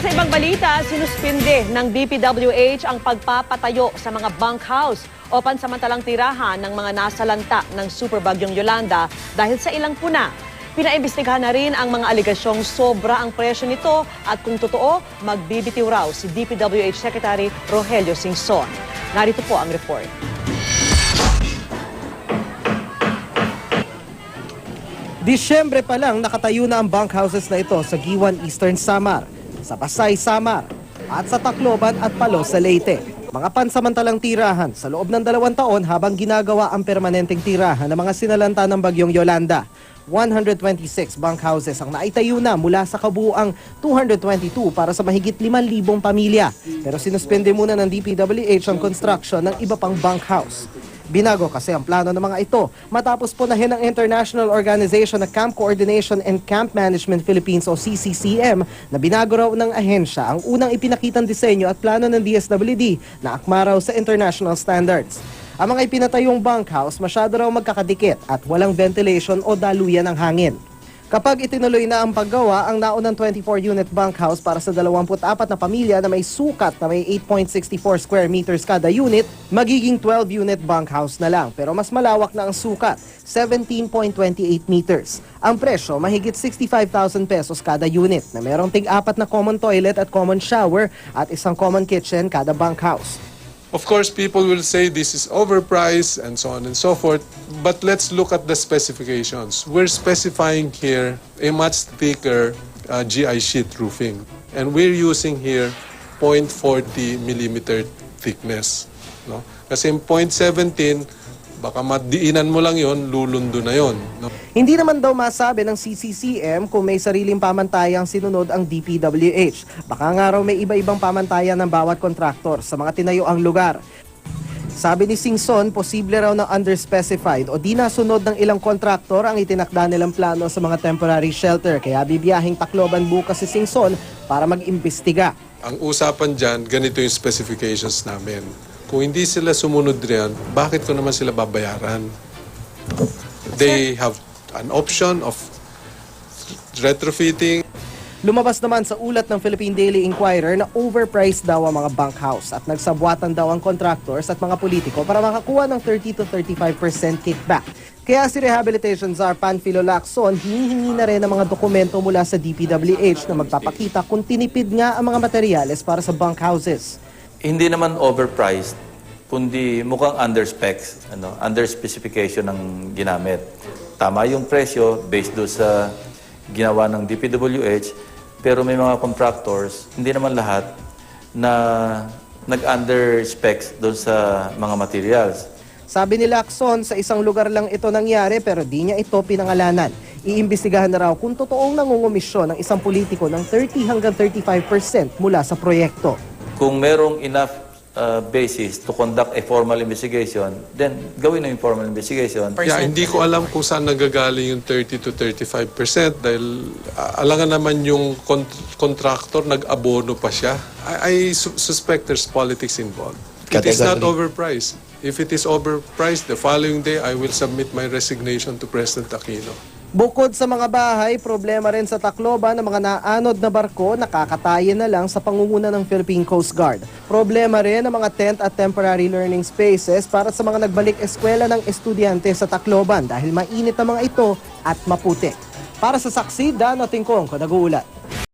Sa ibang balita, sinuspinde ng DPWH ang pagpapatayo sa mga bunkhouse o pansamantalang tirahan ng mga nasalanta ng Superbagyong Yolanda dahil sa ilang puna. Pinaimbestigahan na rin ang mga aligasyong sobra ang presyo nito at kung totoo, magbibitiw raw si DPWH Secretary Rogelio Singson. Narito po ang report. Disyembre pa lang nakatayo na ang bunkhouses na ito sa Giwan Eastern Samar, sa Pasay Samar, at sa Tacloban at Palos sa Leyte. Mga pansamantalang tirahan sa loob ng dalawang taon habang ginagawa ang permanenteng tirahan ng mga sinalanta ng bagyong Yolanda. 126 bunkhouses ang naitayo na mula sa kabuuang 222 para sa mahigit 5,000 pamilya. Pero sinuspende muna ng DPWH ang construction ng iba pang bunkhouse. Binago kasi ang plano ng mga ito matapos punahin ng International Organization na Camp Coordination and Camp Management Philippines o CCCM na binago raw ng ahensya ang unang ipinakitang disenyo at plano ng DSWD na akma raw sa international standards. Ang mga ipinatayong bunkhouse masyado raw magkakadikit at walang ventilation o daluyan ng hangin. Kapag itinuloy na ang paggawa, ang naunang 24-unit bunkhouse para sa 24 na pamilya na may sukat na may 8.64 square meters kada unit, magiging 12-unit bunkhouse na lang. Pero mas malawak na ang sukat, 17.28 meters. Ang presyo, mahigit 65,000 pesos kada unit na merong tig-apat na common toilet at common shower at isang common kitchen kada bunkhouse. Of course, people will say this is overpriced and so on and so forth, but let's look at the specifications. We're specifying here a much thicker uh, GI sheet roofing, and we're using here 0.40 millimeter thickness. No? Kasi yung 0.17, baka madiinan mo lang yon, lulundo na yon. No? Hindi naman daw masabi ng CCCM kung may sariling pamantayang sinunod ang DPWH. Baka nga raw may iba-ibang pamantayan ng bawat kontraktor sa mga tinayo ang lugar. Sabi ni Singson, posible raw na underspecified o di nasunod ng ilang kontraktor ang itinakda nilang plano sa mga temporary shelter. Kaya bibiyahing Tacloban bukas si Singson para mag-imbestiga. Ang usapan dyan, ganito yung specifications namin. Kung hindi sila sumunod riyan, bakit ko naman sila babayaran? They have an option of retrofitting. Lumabas naman sa ulat ng Philippine Daily Inquirer na overpriced daw ang mga bunkhouse at nagsabwatan daw ang contractors at mga politiko para makakuha ng 30 to 35% kickback. Kaya si Rehabilitation Czar Panfilo Lacson hinihingi na rin ng mga dokumento mula sa DPWH na magpapakita kung tinipid nga ang mga materyales para sa bunkhouses. Hindi naman overpriced, kundi mukhang under specs, ano, under specification ng ginamit. Tama yung presyo based do sa ginawa ng DPWH, pero may mga contractors, hindi naman lahat, na nag-under specs doon sa mga materials. Sabi ni Lacson, sa isang lugar lang ito nangyari pero di niya ito pinangalanan. Iimbestigahan na raw kung totoong nangungumisyon ng isang politiko ng 30 hanggang 35% mula sa proyekto. Kung merong enough uh, basis to conduct a formal investigation, then gawin na yung formal investigation. Yeah, hindi ko alam kung saan nagagaling yung 30 to 35% dahil uh, alangan naman yung con- contractor, nag-abono pa siya. I, I su- suspect there's politics involved. It is not overpriced. If it is overpriced, the following day I will submit my resignation to President Aquino. Bukod sa mga bahay, problema rin sa Tacloban ng mga naanod na barko nakakatayin na lang sa pangunguna ng Philippine Coast Guard. Problema rin ang mga tent at temporary learning spaces para sa mga nagbalik eskwela ng estudyante sa Tacloban dahil mainit ang mga ito at maputik. Para sa saksi, Dano Tingkong, nag-uulat.